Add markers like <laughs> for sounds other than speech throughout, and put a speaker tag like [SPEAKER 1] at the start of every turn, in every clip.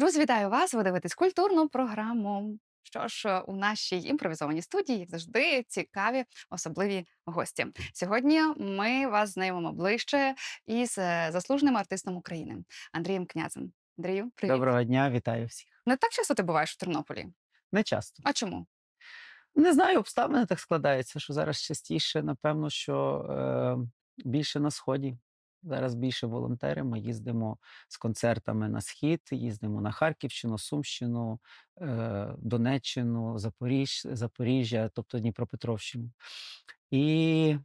[SPEAKER 1] Друзі, вітаю вас! Ви дивитесь культурну програму. Що ж, у нашій імпровізованій студії, як завжди, цікаві особливі гості. Сьогодні ми вас знайомимо ближче із е, заслуженим артистом України Андрієм Князем. Андрію, привіт.
[SPEAKER 2] Доброго дня, вітаю всіх.
[SPEAKER 1] Не так часто ти буваєш в Тернополі.
[SPEAKER 2] Не часто.
[SPEAKER 1] А чому?
[SPEAKER 2] Не знаю, обставини так складаються, що зараз частіше, напевно, що е, більше на сході. Зараз більше волонтери. Ми їздимо з концертами на схід, їздимо на Харківщину, Сумщину, е, Донеччину, Запоріж, Запоріжжя, тобто Дніпропетровщину. І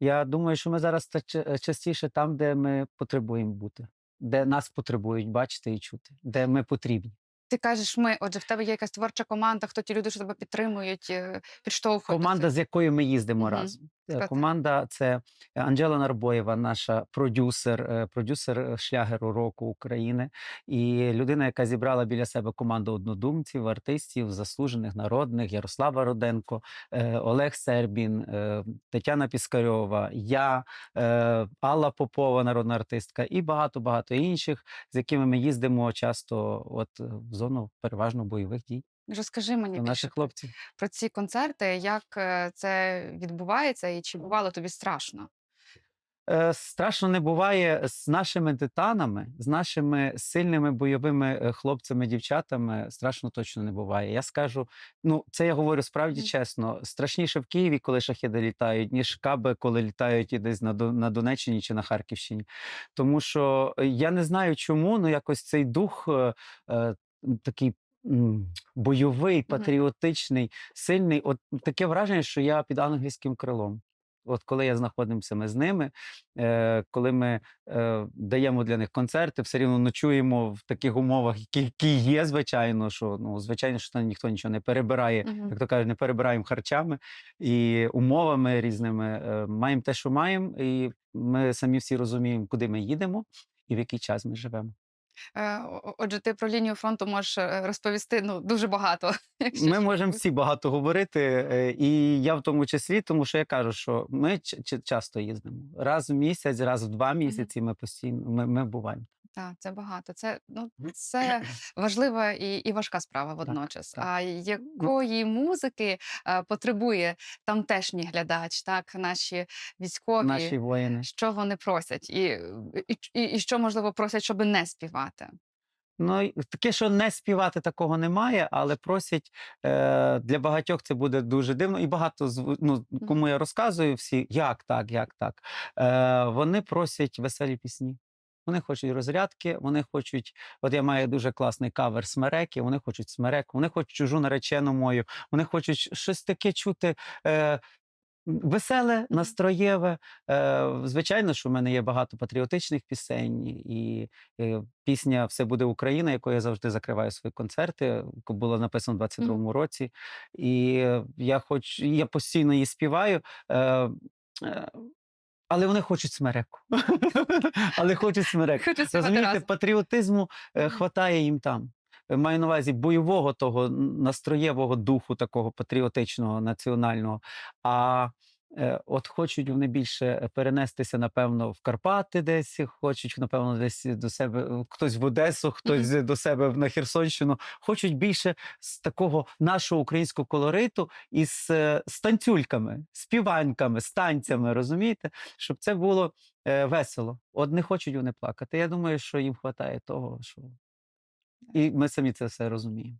[SPEAKER 2] я думаю, що ми зараз ч- частіше там, де ми потребуємо бути, де нас потребують бачити і чути, де ми потрібні.
[SPEAKER 1] Ти кажеш, ми, отже, в тебе є якась творча команда, хто ті люди, що тебе підтримують, е, підштовхують.
[SPEAKER 2] Команда, з якою ми їздимо
[SPEAKER 1] Мгм.
[SPEAKER 2] разом. Е,
[SPEAKER 1] Супер.
[SPEAKER 2] Команда це Анджела Нарбоєва, наша продюсер, е, продюсер шлягеру року України, і людина, яка зібрала біля себе команду однодумців, артистів, заслужених народних, Ярослава Роденко, Олег Сербін, Тетяна Піскарьова, я, Алла Попова, народна артистка, і багато багато інших, з якими ми їздимо часто, от в зону переважно бойових дій
[SPEAKER 1] Розкажи мені
[SPEAKER 2] до наших
[SPEAKER 1] про-
[SPEAKER 2] хлопців.
[SPEAKER 1] про ці концерти, як е, це відбувається, і чи бувало тобі страшно?
[SPEAKER 2] Е, Страшно не буває з нашими титанами, з нашими сильними бойовими е, хлопцями, дівчатами. Страшно точно не буває. Я скажу, ну це я говорю справді чесно. Страшніше в Києві, коли шахеди літають, ніж каби, коли літають і десь на на Донеччині чи на Харківщині. Тому що е, я не знаю чому, ну якось цей дух е, е, такий. Бойовий, патріотичний, сильний. От таке враження, що я під ангельським крилом. От коли я знаходимося ми з ними, е, коли ми е, даємо для них концерти, все рівно ночуємо в таких умовах, які, які є, звичайно, що ну звичайно, що там ніхто нічого не перебирає, як то кажуть, не перебираємо харчами і умовами різними. Е, маємо те, що маємо, і ми самі всі розуміємо, куди ми їдемо і в який час ми живемо.
[SPEAKER 1] Е, Отже, ти про лінію фронту можеш е, розповісти ну, дуже багато. <laughs>
[SPEAKER 2] Ми можемо всі багато говорити, е, і я в тому числі, тому що я кажу, що ми часто їздимо. Раз в місяць, раз в два місяці ми постійно ми, ми буваємо.
[SPEAKER 1] Так, це багато. Це, ну, це важлива і, і важка справа водночас.
[SPEAKER 2] так.
[SPEAKER 1] А якої музики е, потребує тамтешній глядач, так, наші військові,
[SPEAKER 2] Наші воїни.
[SPEAKER 1] що вони просять, і, і, і, і що, можливо, просять, щоб не співати?
[SPEAKER 2] Ну таке, що не співати такого немає, але просять е, для багатьох це буде дуже дивно. І багато ну, кому я розказую всі, як так, як так. Е, вони просять веселі пісні. Вони хочуть розрядки, вони хочуть. От я маю дуже класний кавер смереки. Вони хочуть смереку, вони хочуть чужу наречену мою, вони хочуть щось таке чути. Е, Веселе, настроєве. Е, звичайно, що в мене є багато патріотичних пісень, і пісня Все буде Україна, якою я завжди закриваю свої концерти. Була написана в 22-му році. І я хоч я постійно її співаю. Е, е, але вони хочуть смереку. <laughs> але хочуть смереку. Розумієте, патріотизму е, хватає їм там. Е, Маю на увазі бойового того настроєвого духу, такого патріотичного, національного. А от хочуть вони більше е, перенестися, напевно, в Карпати десь, хочуть, напевно, десь до себе, е, хтось в Одесу, хтось до себе на Херсонщину. Хочуть більше з такого нашого українського колориту із е, з танцюльками, співаньками, з танцями, розумієте? Щоб це було е, весело. От не хочуть вони плакати. Я думаю, що їм вистачає того, що. І ми самі це все розуміємо.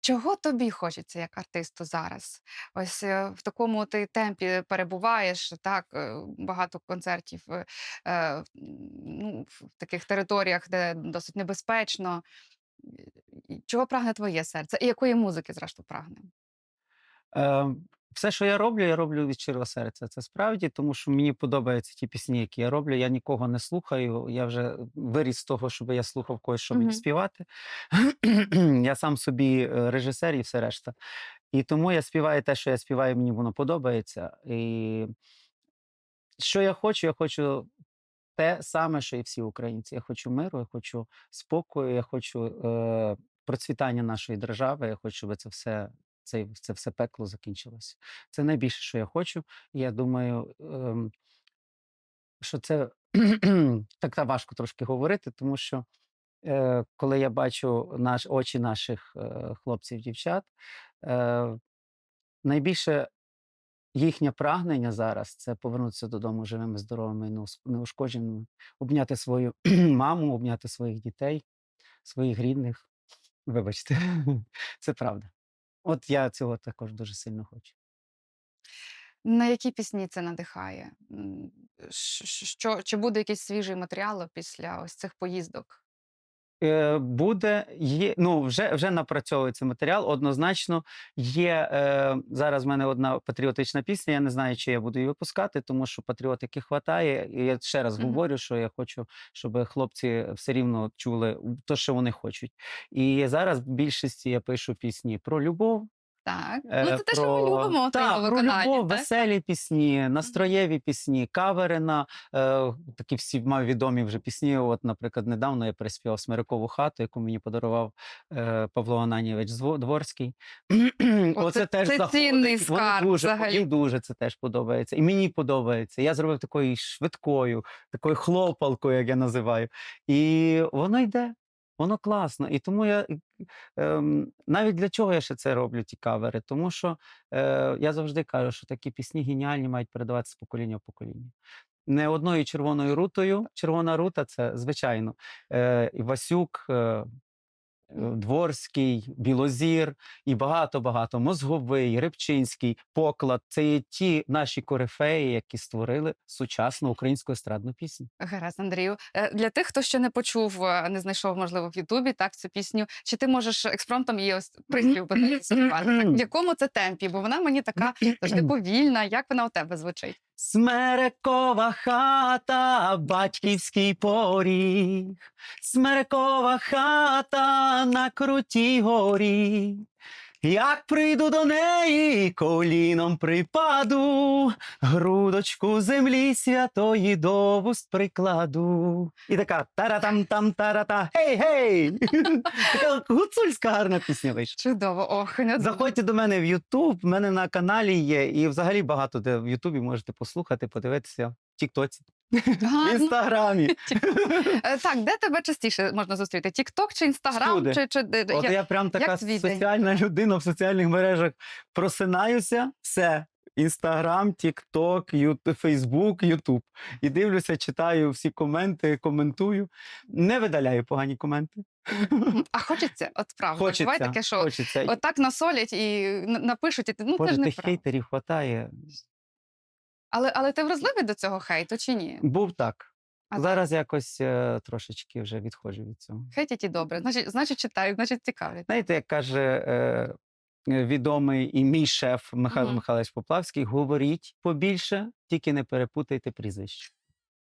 [SPEAKER 1] Чого тобі хочеться як артисту зараз? Ось е, в такому ти темпі перебуваєш, так, е, багато концертів е, е, ну, в таких територіях, де досить небезпечно. Чого прагне твоє серце? І якої музики, зрештою, прагне?
[SPEAKER 2] Е, все, що я роблю, я роблю від щирого серця. Це справді, тому що мені подобаються ті пісні, які я роблю. Я нікого не слухаю. Я вже виріс з того, щоб я слухав когось, що мені співати. <clears throat> я сам собі е, режисер і все решта. І тому я співаю те, що я співаю, мені воно подобається. І що я хочу? Я хочу те саме, що і всі українці. Я хочу миру, я хочу спокою, я хочу е, процвітання нашої держави. Я хочу, щоб це все. Це, це все пекло закінчилося. Це найбільше, що я хочу. Я думаю, ем, що це <clears throat> так та важко трошки говорити, тому що Е, коли я бачу наш очі наших, е, хлопців, дівчат, е, найбільше їхнє прагнення зараз- це повернутися додому живими, здоровими, неушкодженими, обняти свою <clears throat> маму, обняти своїх дітей, своїх рідних. Вибачте, <laughs> це правда. От я цього також дуже сильно хочу.
[SPEAKER 1] На які пісні це надихає? Що чи буде якийсь свіжий матеріал після ось цих поїздок?
[SPEAKER 2] Е, буде, є ну, вже вже напрацьовується матеріал. Однозначно є, е, зараз в мене одна патріотична пісня, я не знаю, чи я буду її випускати, тому що патріотики хватає. І я ще раз
[SPEAKER 1] Мгм.
[SPEAKER 2] говорю, що я хочу, щоб хлопці все рівно чули те, що вони хочуть. І зараз в більшості я пишу пісні про любов,
[SPEAKER 1] Так. Ну,
[SPEAKER 2] Е,
[SPEAKER 1] це те, що ми любимо у
[SPEAKER 2] та,
[SPEAKER 1] твоєму
[SPEAKER 2] про любов,
[SPEAKER 1] так?
[SPEAKER 2] веселі пісні, настроєві пісні, кавери на е, такі всі відомі вже пісні. От, наприклад, недавно я переспівав Смирикову хату, яку мені подарував е, Павло Ананівич Дворський. <clears throat>
[SPEAKER 1] Оце- це
[SPEAKER 2] заходить.
[SPEAKER 1] цінний
[SPEAKER 2] Вони
[SPEAKER 1] скарб
[SPEAKER 2] дуже,
[SPEAKER 1] взагалі.
[SPEAKER 2] їм дуже це теж подобається. І мені подобається. Я зробив такою швидкою, такою хлопалкою, як я називаю. І воно йде. Воно класно. І тому я ем, навіть для чого я ще це роблю, ті кавери? Тому що е, я завжди кажу, що такі пісні геніальні мають передаватися з покоління в покоління. Не одною червоною рутою. Червона рута це звичайно. Е, Івасюк, е, е, Дворський, Білозір і багато-багато. Мозговий, Рибчинський, Поклад це є ті наші корифеї, які створили сучасну українську естрадну пісню.
[SPEAKER 1] Гаразд, Андрію. Е, Для тих, хто ще не почув, е, не знайшов, можливо, в Ютубі так цю пісню. Чи ти можеш експромтом її ось приспів <laughs> би В якому це темпі? Бо вона мені така <clears throat> завжди повільна. Як вона у тебе звучить?
[SPEAKER 2] Смерекова хата, батьківський поріг, Смерекова хата на крутій горі. Як прийду до неї, коліном припаду, грудочку землі святої до вуст прикладу. І така тара-там-там, тара-та, гей-гей! <laughs> Така гуцульська гарна пісня вийшла.
[SPEAKER 1] Чудово, ох, не
[SPEAKER 2] Заходьте до мене в Ютуб, в мене на каналі є, і взагалі багато де в Ютубі можете послухати, подивитися в Тіктоці, в Інстаграмі.
[SPEAKER 1] е, Так, де тебе частіше можна зустріти? Тікток чи Інстаграм? Чи, чи,
[SPEAKER 2] От
[SPEAKER 1] я-
[SPEAKER 2] я прям така соціальна людина в соціальних мережах. Просинаюся, все. Інстаграм, Тікток, Фейсбук, Ютуб. І дивлюся, читаю всі коменти, коментую. Не видаляю погані коменти.
[SPEAKER 1] А хочеться, от правда. Буває
[SPEAKER 2] Хочеться,
[SPEAKER 1] таке, що
[SPEAKER 2] хочеться.
[SPEAKER 1] от так насолять і напишуть, і ну
[SPEAKER 2] Боже,
[SPEAKER 1] ж не
[SPEAKER 2] тих хейтерів хватає.
[SPEAKER 1] Але, але ти вразливий до цього хейту чи ні?
[SPEAKER 2] Був так.
[SPEAKER 1] А
[SPEAKER 2] Зараз якось е, трошечки вже відходжу від цього.
[SPEAKER 1] Хейтять і добре. Значить, значить читають, значить цікавлять.
[SPEAKER 2] Знаєте, як каже е, е, відомий і мій шеф Михайло
[SPEAKER 1] Мгм.
[SPEAKER 2] Михайлович Поплавський, говоріть побільше, тільки не перепутайте прізвище.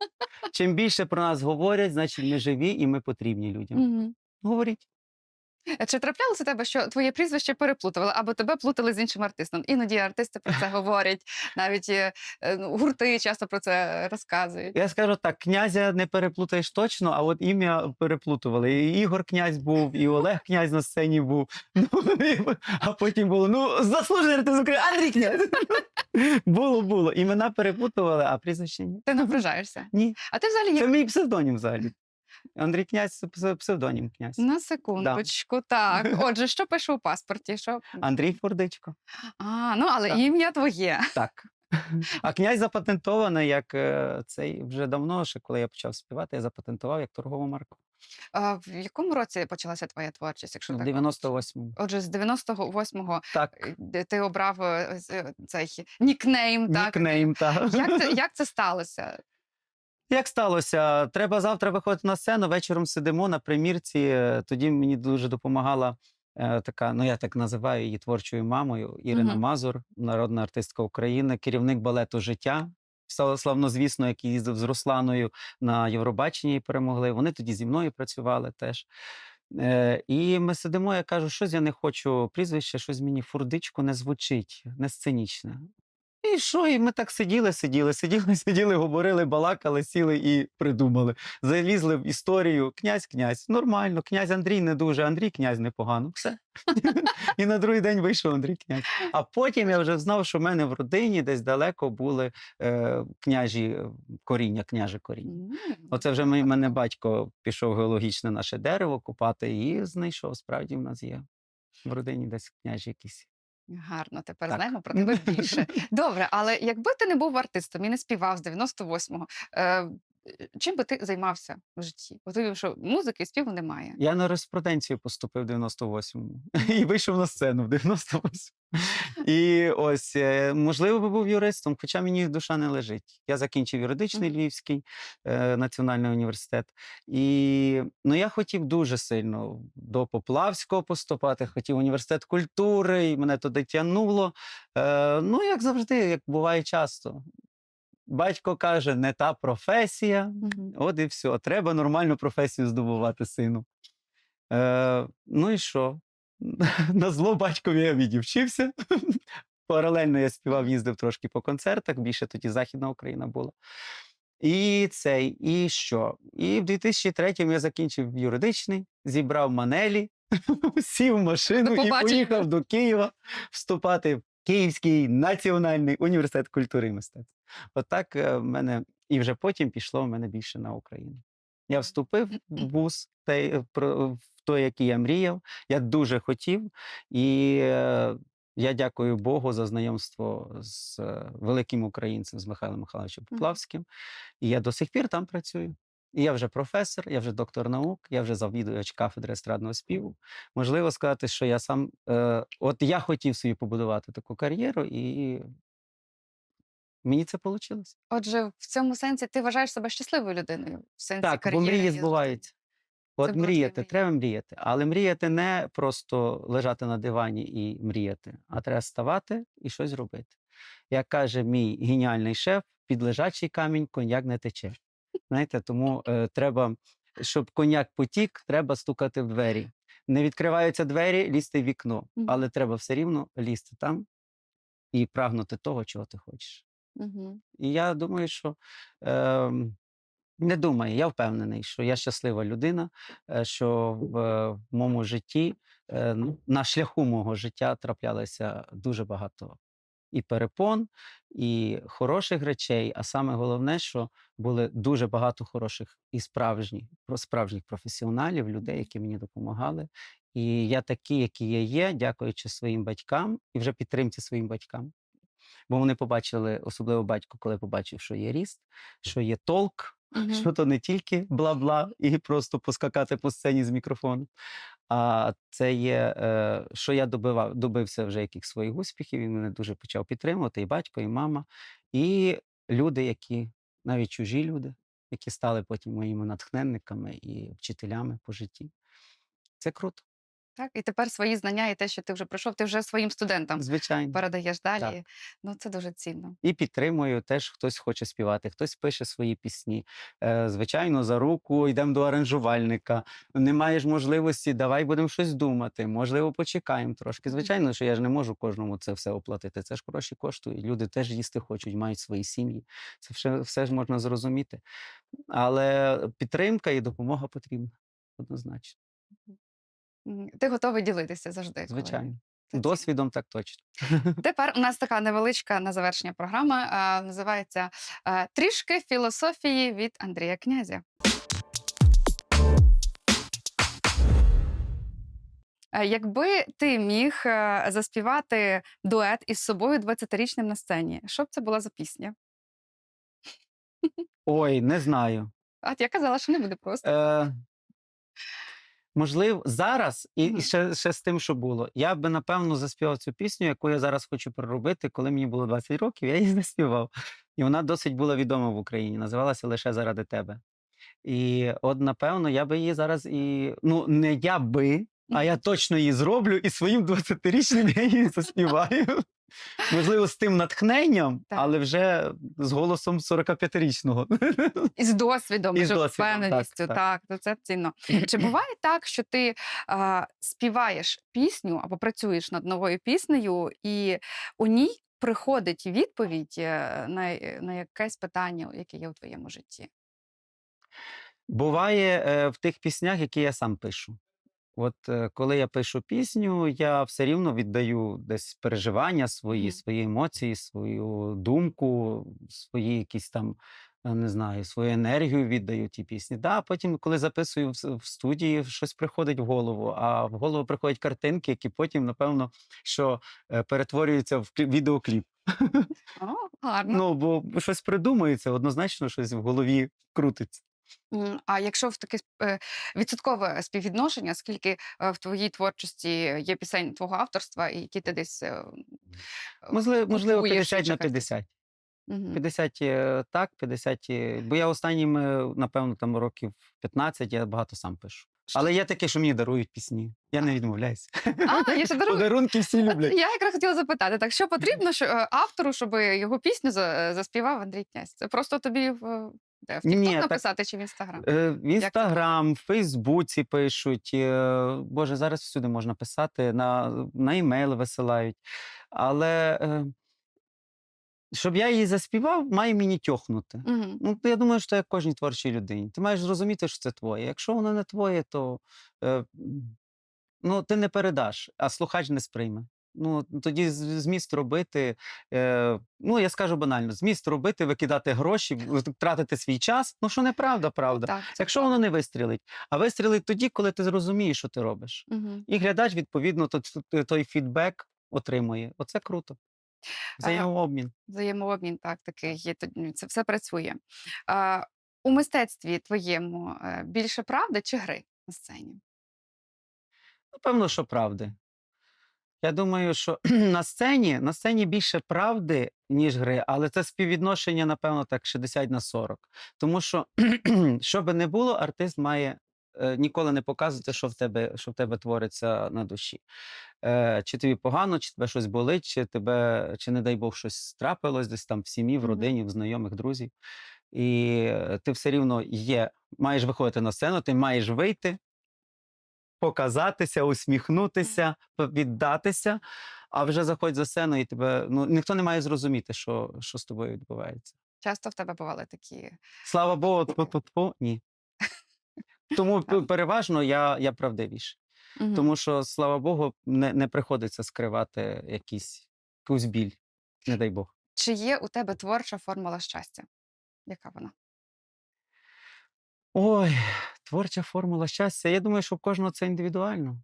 [SPEAKER 2] <laughs> Чим більше про нас говорять, значить ми живі і ми потрібні людям.
[SPEAKER 1] Мгм.
[SPEAKER 2] Говоріть.
[SPEAKER 1] Чи траплялося тебе, що твоє прізвище переплутували або тебе плутали з іншим артистом? Іноді артисти про це <laughs> говорять, навіть е, е, ну, гурти часто про це розказують.
[SPEAKER 2] Я скажу так: князя не переплутаєш точно, а от ім'я переплутували. І Ігор князь був, і Олег князь на сцені був. <laughs> Ну, а потім було: ну, заслужений артист України, Андрій князь. <laughs> Було, було. Імена переплутували, а прізвище ні.
[SPEAKER 1] Ти не ображаєшся.
[SPEAKER 2] Ні.
[SPEAKER 1] А ти взагалі
[SPEAKER 2] Це мій псевдонім взагалі. Андрій князь псевдонім князь.
[SPEAKER 1] на секундочку, <laughs> так. Отже, що пише у паспорті? Що...
[SPEAKER 2] Андрій Фордичко.
[SPEAKER 1] А, ну але
[SPEAKER 2] Так.
[SPEAKER 1] ім'я твоє.
[SPEAKER 2] Так. <laughs> А князь запатентований як е, цей вже давно, ще коли я почав співати, я запатентував як торгову марку.
[SPEAKER 1] А, в якому році почалася твоя творчість? Якщо
[SPEAKER 2] В
[SPEAKER 1] так?
[SPEAKER 2] 98-му.
[SPEAKER 1] Отже, з 98-го
[SPEAKER 2] Так.
[SPEAKER 1] е, ти обрав е, цей нікнейм, так?
[SPEAKER 2] Нікнейм, так.
[SPEAKER 1] Як це, <laughs> як це сталося?
[SPEAKER 2] Як сталося? Треба завтра виходити на сцену, вечором сидимо на примірці. Тоді мені дуже допомагала е, така, ну я так називаю її творчою мамою Ірина
[SPEAKER 1] Мгм.
[SPEAKER 2] Мазур, народна артистка України, керівник балету життя. Сла- Славнозвісно, який їздив з Русланою на Євробаченні і перемогли. Вони тоді зі мною працювали теж. Е, і ми сидимо, я кажу, щось я не хочу прізвище, щось мені фурдичко не звучить, не сценічне. І що? І ми так сиділи, сиділи, сиділи, <laughs> сиділи, говорили, балакали, сіли і придумали. Залізли в історію. Князь, князь, нормально. Князь Андрій не дуже, Андрій князь непогано. Все. <laughs> І на другий день вийшов Андрій князь. А потім я вже знав, що в мене в родині десь далеко були е, княжі е, коріння, княже коріння. Оце вже мій, мене батько пішов геологічне наше дерево купати і знайшов. Справді в нас є в родині десь княжі якісь.
[SPEAKER 1] Гарно, тепер
[SPEAKER 2] Так.
[SPEAKER 1] знаємо про <laughs> тебе більше. Добре, але якби ти не був артистом і не співав з 98-го, е, чим би ти займався в житті? Уявив, що музики співу немає.
[SPEAKER 2] Я на респонденцію поступив в 98-му <laughs> і вийшов на сцену в 98-му. І ось, е, можливо, би був юристом, хоча мені душа не лежить. Я закінчив юридичний Львівський е, національний університет. І ну, я хотів дуже сильно до Поплавського поступати, хотів університет культури, і мене туди тягнуло. Е, ну, як завжди, як буває часто. Батько каже, не та професія,
[SPEAKER 1] Мгм.
[SPEAKER 2] От і все. Треба нормальну професію здобувати сину. Е, ну і що? <laughs> На зло батькові я відівчився. <laughs> Паралельно я співав, їздив трошки по концертах, більше тоді Західна Україна була. І цей, і що? І в 2003-му я закінчив юридичний, зібрав манелі, <laughs> сів в машину і поїхав до Києва вступати Київський національний університет культури і мистецтв. Отак е, в мене і вже потім пішло в мене більше на Україну. Я вступив в вуз, той, е, в той, який я мріяв. Я дуже хотів. І е, я дякую Богу за знайомство з великим українцем, з Михайлом Михайловичем Поплавським. І я до сих пір там працюю. І я вже професор, я вже доктор наук, я вже завідувач кафедри естрадного співу. Можливо сказати, що я сам, е, от я хотів собі побудувати таку кар'єру, і мені це вийшло.
[SPEAKER 1] Отже, в цьому сенсі ти вважаєш себе щасливою людиною. В сенсі
[SPEAKER 2] Так, бо мрії збуваються. От
[SPEAKER 1] твоя
[SPEAKER 2] мріяти, треба мріяти. Але мріяти не просто лежати на дивані і мріяти, а треба ставати і щось робити. Як каже мій геніальний шеф, під лежачий камінь коньяк не тече. Знаєте, тому е, треба, щоб коньяк потік, треба стукати в двері. Не відкриваються двері, лізти в вікно,
[SPEAKER 1] Мгм.
[SPEAKER 2] але треба все рівно лізти там і прагнути того, чого ти хочеш.
[SPEAKER 1] Мгм.
[SPEAKER 2] І я думаю, що ем, не думаю, я впевнений, що я щаслива людина, е, що в, е, в моєму житті, е, на шляху мого життя траплялося дуже багато і перепон, і хороших речей. А саме головне, що були дуже багато хороших і справжніх, справжніх професіоналів, людей, які мені допомагали. І я такий, який я є, дякуючи своїм батькам і вже підтримці своїм батькам. Бо вони побачили, особливо батько, коли побачив, що є ріст, що є толк,
[SPEAKER 1] Мгм.
[SPEAKER 2] що то не тільки бла-бла і просто поскакати по сцені з мікрофоном. А це є, е, що я добивав, добився вже яких своїх успіхів. Він мене дуже почав підтримувати, і батько, і мама, і люди, які навіть чужі люди, які стали потім моїми натхненниками і вчителями по житті. Це круто,
[SPEAKER 1] Так, і тепер свої знання і те, що ти вже пройшов, ти вже своїм студентам
[SPEAKER 2] звичайно.
[SPEAKER 1] передаєш далі. Ну, це дуже цінно.
[SPEAKER 2] І підтримую, теж хтось хоче співати, хтось пише свої пісні. Е, звичайно, за руку йдемо до аранжувальника. Не маєш можливості, давай будемо щось думати. Можливо, почекаємо трошки. Звичайно, що я ж не можу кожному це все оплатити. Це ж гроші коштують. Люди теж їсти хочуть, мають свої сім'ї. Це все, все ж можна зрозуміти. Але підтримка і допомога потрібна однозначно.
[SPEAKER 1] Ти готовий ділитися завжди.
[SPEAKER 2] Звичайно.
[SPEAKER 1] цінно.
[SPEAKER 2] Досвідом так точно.
[SPEAKER 1] Тепер у <laughs> нас така невеличка на завершення програма. а, називається Трішки філософії від Андрія Князя. Якби ти міг е, заспівати дует із собою 20-річним на сцені, що б це була за пісня?
[SPEAKER 2] Ой, не знаю.
[SPEAKER 1] А я казала, що не буде просто.
[SPEAKER 2] Е, можливо, зараз, і, і ще, ще з тим, що було, я би напевно заспівав цю пісню, яку я зараз хочу проробити. Коли мені було 20 років, я її <laughs> заспівав. І вона досить була відома в Україні. Називалася Лише заради тебе. І от, напевно, я би її зараз і. Ну, не я би, а я точно її зроблю, і своїм 20-річним я її заспіваю. Можливо, з тим натхненням,
[SPEAKER 1] Так.
[SPEAKER 2] але вже з голосом 45-річного.
[SPEAKER 1] І з досвідом,
[SPEAKER 2] І з досвідом, так,
[SPEAKER 1] впевненістю.
[SPEAKER 2] так.
[SPEAKER 1] Так, то це цінно. Чи <clears throat> буває так, що ти а, співаєш пісню або працюєш над новою піснею, і у ній приходить відповідь е, на, е, на якесь питання, яке є у твоєму житті?
[SPEAKER 2] Буває е, в тих піснях, які я сам пишу. От е, коли я пишу пісню, я все рівно віддаю десь переживання свої, свої емоції, свою думку, свої якісь там, е, не знаю, свою енергію віддаю ті пісні. Да, потім, коли записую в, студії, щось приходить в голову, а в голову приходять картинки, які потім, напевно, що е, перетворюються в клі- відеокліп.
[SPEAKER 1] О, <laughs> гарно.
[SPEAKER 2] Ну, бо щось придумується, однозначно щось в голові крутиться.
[SPEAKER 1] А якщо в таке е, відсоткове співвідношення, скільки е, в твоїй творчості є пісень твого авторства, і які ти десь е,
[SPEAKER 2] Можливо, можливо 50 на 50. 50 е, так, 50. е, Бо я останніми, напевно, там років 15 я багато сам пишу. Але є таке, що мені дарують пісні. Я не відмовляюся.
[SPEAKER 1] А, є ще <laughs> дарують?
[SPEAKER 2] Подарунки всі люблять.
[SPEAKER 1] Я якраз хотіла запитати, так що <laughs> потрібно що, автору, щоб його пісню заспівав Андрій Князь? Це просто тобі де, в
[SPEAKER 2] Ні, так-
[SPEAKER 1] написати чи в Інстаграм?
[SPEAKER 2] Е, В Інстаграм, в Фейсбуці пишуть. е, Боже, зараз всюди можна писати, на, на імейл висилають. Але е, щоб я її заспівав, має мені тьохнути.
[SPEAKER 1] Мгм.
[SPEAKER 2] Ну, я думаю, що як кожній творчій людині. Ти маєш зрозуміти, що це твоє. Якщо воно не твоє, то е, ну, ти не передаш, а слухач не сприйме. Ну, тоді зміст робити, е, ну я скажу банально, зміст робити, викидати гроші, тратити свій час. Ну, що неправда, правда.
[SPEAKER 1] Так,
[SPEAKER 2] Якщо воно не вистрілить, а вистрілить тоді, коли ти зрозумієш, що ти робиш.
[SPEAKER 1] Мгм.
[SPEAKER 2] І глядач, відповідно, то- то- той фідбек отримує. Оце круто. Взаємообмін.
[SPEAKER 1] Взаємообмін, так, такий м, Це все працює. А, у мистецтві твоєму е, більше правди чи гри на сцені?
[SPEAKER 2] Напевно, що правди. Я думаю, що <clears throat> на сцені, на сцені більше правди, ніж гри, але це співвідношення, напевно, так 60 на 40. Тому що, <clears throat> що би не було, артист має е, ніколи не показувати, що в тебе, що в тебе твориться на душі. Е, чи тобі погано, чи тебе щось болить, чи тебе, чи не дай Бог, щось трапилось десь там в сім'ї, в родині, в знайомих, друзів. І е, ти все рівно є, маєш виходити на сцену, ти маєш вийти, показатися, усміхнутися, віддатися, а вже заходь за сцену, і тебе ну ніхто не має зрозуміти, що, що з тобою відбувається.
[SPEAKER 1] Часто в тебе бували такі.
[SPEAKER 2] Слава Богу, тьфу-тьфу-тьфу, ні. Тому <laughs> переважно я, я правдивіший.
[SPEAKER 1] Мгм.
[SPEAKER 2] Тому що, слава Богу, не, не приходиться скривати якісь, якусь біль, не дай Бог.
[SPEAKER 1] Чи є у тебе творча формула щастя? Яка вона?
[SPEAKER 2] Ой, творча формула щастя. Я думаю, що в кожного це індивідуально.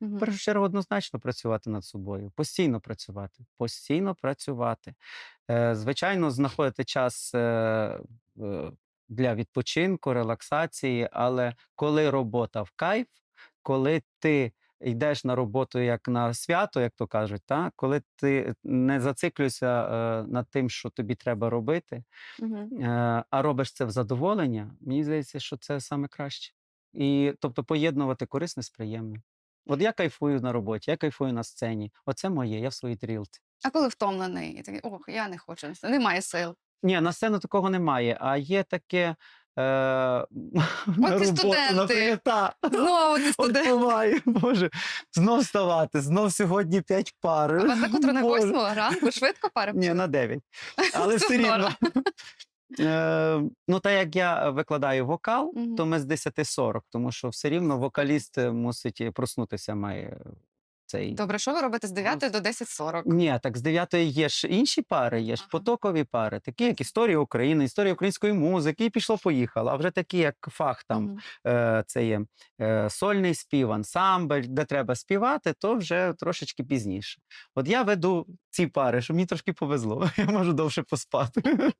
[SPEAKER 2] В першу чергу однозначно працювати над собою, постійно працювати, постійно працювати. Е, звичайно, знаходити час е, е, для відпочинку, релаксації, але коли робота в кайф, коли ти йдеш на роботу як на свято, як то кажуть, та? коли ти не зациклюєшся е, над тим, що тобі треба робити, е, а робиш це в задоволення, мені здається, що це саме краще. І тобто поєднувати корисне з приємним. От я кайфую на роботі, я кайфую на сцені. Оце моє, я в своїй трілці.
[SPEAKER 1] А коли втомлений, і такий, ох, я не хочу, немає сил.
[SPEAKER 2] Ні, на сцену такого немає, а є таке. Е, <laughs> на
[SPEAKER 1] і студенти.
[SPEAKER 2] та.
[SPEAKER 1] Знову ти <laughs>
[SPEAKER 2] От буває, Боже, знов вставати, знов сьогодні п'ять пар.
[SPEAKER 1] А вас на котру на
[SPEAKER 2] Боже.
[SPEAKER 1] восьму ранку швидко пари?
[SPEAKER 2] Ні, на 9. <laughs> Але все рівно. Е, ну, так як я викладаю вокал, то ми з 10.40, тому що все рівно вокаліст е, мусить е, проснутися, має цей.
[SPEAKER 1] Добре, що ви робите з 9 до 10.40?
[SPEAKER 2] Ні, так з 9 є ж інші пари, є ж
[SPEAKER 1] Ага.
[SPEAKER 2] потокові пари, такі як історія України, історія української музики, і пішло-поїхало. А вже такі, як фах, там
[SPEAKER 1] Мгм.
[SPEAKER 2] е, це є е, сольний спів, ансамбль, де треба співати, то вже трошечки пізніше. От я веду ці пари, що мені трошки повезло, <laughs> я можу довше поспати. <laughs>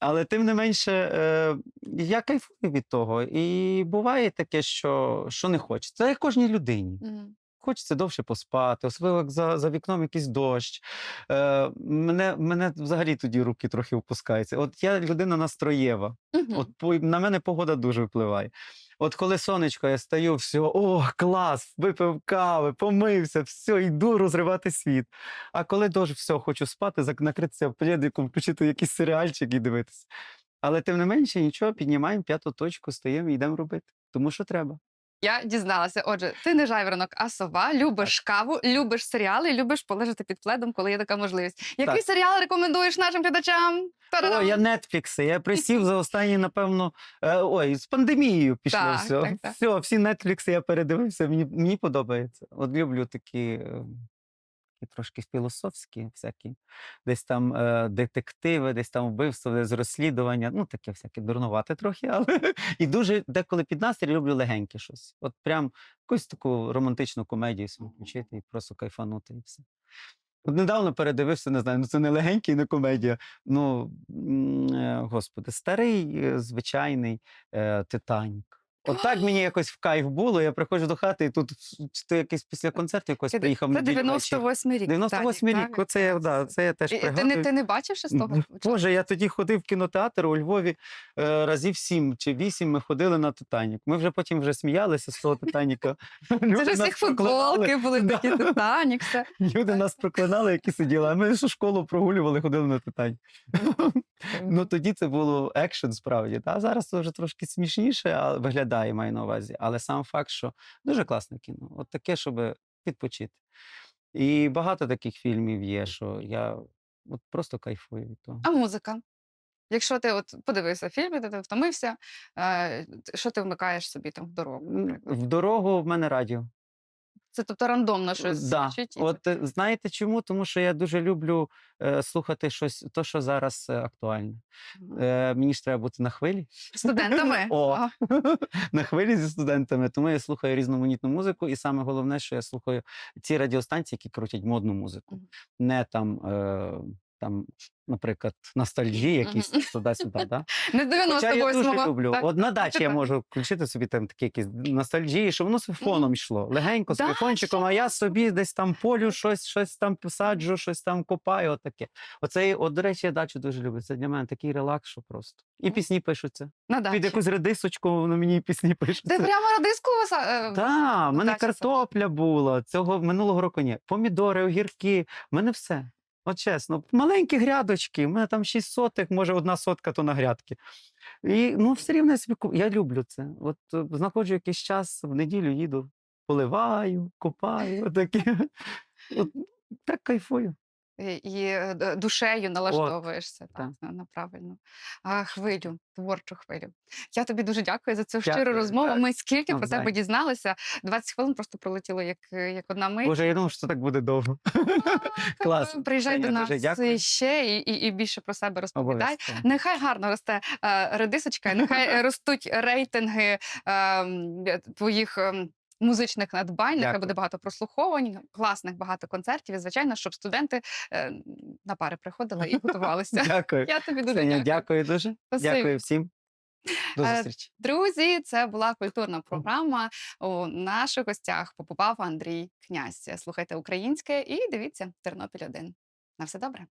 [SPEAKER 2] Але тим не менше, е, я кайфую від того. І буває таке, що, що не хочеться. Це як кожній людині.
[SPEAKER 1] Мгм.
[SPEAKER 2] Хочеться довше поспати, особливо як за, за вікном якийсь дощ. Е, мене, мене взагалі тоді руки трохи опускаються. От я людина настроєва.
[SPEAKER 1] Мгм.
[SPEAKER 2] От по, на мене погода дуже впливає. От коли сонечко, я стаю, все, о, клас, випив кави, помився, все, йду розривати світ. А коли дощ, все, хочу спати, накритися пледиком, включити якийсь серіальчик і дивитися. Але тим не менше, нічого, піднімаємо п'яту точку, стаємо і йдемо робити. Тому що треба.
[SPEAKER 1] Я дізналася. Отже, ти не жайворонок, а сова, любиш каву, любиш серіали, любиш полежати під пледом, коли є така можливість. Який
[SPEAKER 2] Так.
[SPEAKER 1] серіал рекомендуєш нашим глядачам?
[SPEAKER 2] О,
[SPEAKER 1] Та-да-дам!
[SPEAKER 2] я нетфікси. Я присів за <laughs> останні, напевно, е, ой, з пандемією пішло
[SPEAKER 1] Так,
[SPEAKER 2] все.
[SPEAKER 1] так, так.
[SPEAKER 2] Все, всі Нетфлікси я передивився. Мені, мені подобається. От люблю такі, е, такі трошки філософські, всякі, десь там е, детективи, десь там вбивство, десь розслідування. Ну, таке всяке дурнувате трохи, <laughs> але і дуже деколи під настрій люблю легеньке щось. От прям якусь таку романтичну комедію собі включити і просто кайфанути і все. От недавно передивився, не знаю, ну це не легенький, не комедія. Ну, е, господи, старий, е, звичайний е, Титанік. От так мені якось в кайф було. Я приходжу до хати, і тут чи то якийсь після концерту якось
[SPEAKER 1] Це,
[SPEAKER 2] приїхав.
[SPEAKER 1] це
[SPEAKER 2] неділю ввечері.
[SPEAKER 1] 98 рік.
[SPEAKER 2] 98
[SPEAKER 1] Титанік,
[SPEAKER 2] рік,
[SPEAKER 1] так?
[SPEAKER 2] оце, я, да, це я теж
[SPEAKER 1] І- ти, не, ти не бачив з того?
[SPEAKER 2] Боже, я тоді ходив в кінотеатр у Львові е, разів сім чи вісім ми ходили на Титанік. Ми вже потім вже сміялися з того Титаніка. <laughs>
[SPEAKER 1] Це ж всіх футболки були такі Титанік, все. <laughs>
[SPEAKER 2] Люди нас проклинали, які сиділи. А ми ж школу прогулювали, ходили на Титанік. <laughs> Ну тоді це було екшен справді. Та зараз це вже трошки смішніше, а виглядає, маю на увазі. Але сам факт, що дуже класне кіно. От таке, щоб відпочити. І багато таких фільмів є, що я от просто кайфую від того.
[SPEAKER 1] А музика? Якщо ти от подивився фільм, ти втомився, е, що ти вмикаєш собі там в дорогу? Наприклад?
[SPEAKER 2] В дорогу в мене радіо.
[SPEAKER 1] Це тобто рандомно щось
[SPEAKER 2] Да.
[SPEAKER 1] звучить?
[SPEAKER 2] От е, знаєте чому? Тому що я дуже люблю е, слухати щось, то, що зараз е, актуальне. Е, мені ж треба бути на хвилі.
[SPEAKER 1] Студентами? <laughs>
[SPEAKER 2] О. <laughs> На хвилі зі студентами, тому я слухаю різноманітну музику, і саме головне, що я слухаю ці радіостанції, які крутять модну музику, не там. Е, там, наприклад, ностальжі, якісь туди-сюди. Да?
[SPEAKER 1] Не з
[SPEAKER 2] Хоча я дуже люблю.
[SPEAKER 1] так?
[SPEAKER 2] От на дачі я можу включити собі там такі якісь ностальжії, щоб воно собі фоном йшло. Легенько з телефончиком, а я собі десь там полю щось, щось там посаджу, щось там копаю. Отаке. Оце, от, до речі, я дачу дуже люблю. Це для мене такий релакс, що просто. І пісні пишуться.
[SPEAKER 1] На
[SPEAKER 2] Під якусь редисочку на мені пісні пишуться.
[SPEAKER 1] Ти прямо радиску са- е,
[SPEAKER 2] Так, в мене картопля була, цього минулого року ні. Помідори, огірки, в мене все. От чесно, маленькі грядочки, у мене там 6 сотих, може одна сотка то на грядки. І ну, все рівно я собі я люблю це. От е, знаходжу якийсь час, в неділю їду, поливаю, копаю, отакі. <laughs> От, так кайфую.
[SPEAKER 1] І, е, д- душею налаштовуєшся так,
[SPEAKER 2] так.
[SPEAKER 1] на, правильну хвилю, творчу хвилю. Я тобі дуже дякую за цю щиру розмову.
[SPEAKER 2] так.
[SPEAKER 1] Ми скільки про тебе дізналися. 20 хвилин просто пролетіло як, е, як одна мить.
[SPEAKER 2] Боже, я думав, що так буде довго. <laughs> Клас.
[SPEAKER 1] Приїжджай до нас
[SPEAKER 2] дякую.
[SPEAKER 1] ще і, і, і більше про себе розповідай.
[SPEAKER 2] Обов'язково.
[SPEAKER 1] Нехай гарно росте е, редисочка, нехай е, <laughs> ростуть рейтинги ем, е, твоїх. Музичних надбань, нехай буде багато прослуховувань, класних багато концертів. І звичайно, щоб студенти е, на пари приходили і <laughs> готувалися.
[SPEAKER 2] Дякую.
[SPEAKER 1] Я тобі дуже
[SPEAKER 2] Ксенія,
[SPEAKER 1] дякую.
[SPEAKER 2] дякую дуже.
[SPEAKER 1] Спасибі.
[SPEAKER 2] Дякую всім. До
[SPEAKER 1] Е,
[SPEAKER 2] зустрічі.
[SPEAKER 1] Друзі, це була культурна програма. У наших гостях побував Андрій Князь. Слухайте українське і дивіться Тернопіль 1. На все добре.